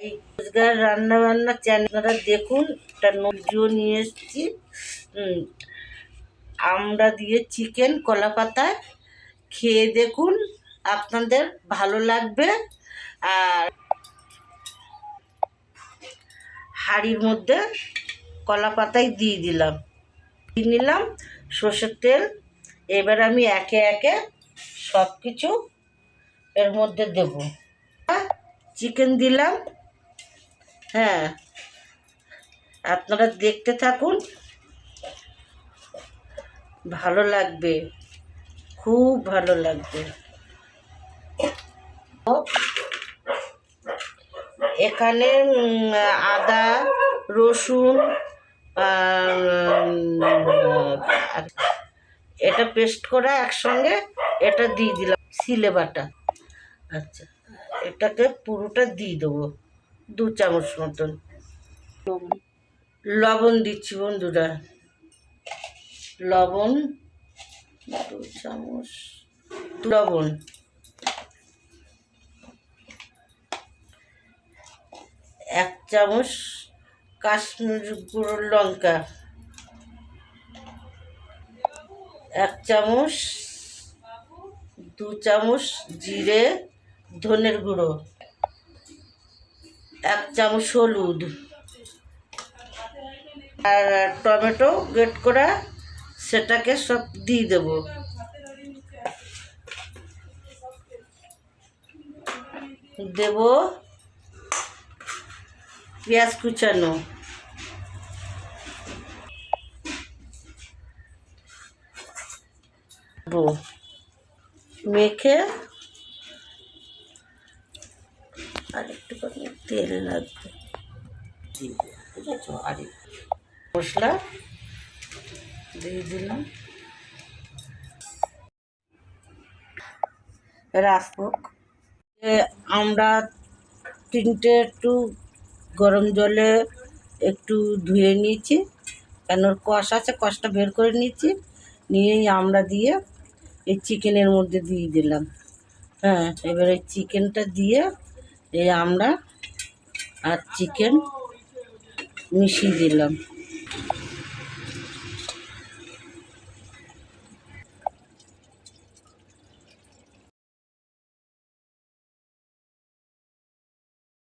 এই রোজগার রান্না বান্না চ্যানেলটা দেখুন, একটা ভিডিও নিয়ে এসেছি। আমরা দিয়ে চিকেন কলা পাতায় খেয়ে দেখুন, আপনাদের ভালো লাগবে। আর হাঁড়ির মধ্যে কলা পাতায় দিয়ে দিলাম। দিয়ে নিলাম সর্ষের তেল। এবার আমি একে একে সব কিছু এর মধ্যে দেব। চিকেন দিলাম। হ্যাঁ। আপনারা দেখতে থাকুন। ভালো লাগবে। খুব ভালো লাগবে। এখানে আদা, রসুন এটা পেস্ট করা একসঙ্গে, এটা দিয়ে দিলাম, সিলে বাটা। আচ্ছা এটাকে পুরোটা দিয়ে দেবো। দু চামচ মতন। লবণ দিচ্ছি বন্ধুরা। লবণ দু চামচ লবণ। এক চামচ কাশ্মীর গুঁড়ো লঙ্কা। এক চামচ, দু চামচ জিরে ধনের গুঁড়ো। এক চামচ হলুদ। আর টমেটো গ্রেট করা সেটাকে সব দিয়ে দেবো। দেব পেঁয়াজ কুচানো। মেখে আর তেল লাগবে। বুঝেছ আর। মশলা দিয়ে দিলাম। রাসভোগ আমরা তিনটে একটু গরম জলে একটু ধুয়ে নিয়েছি। কেন ওর কষ আছে কষটা বের করে নিয়েছি। নিয়েই আমরা দিয়ে এই চিকেনের মধ্যে দিয়ে দিলাম। হ্যাঁ এবার এই চিকেনটা দিয়ে এই আমরা আর চিকেন মিশিয়ে দিলাম।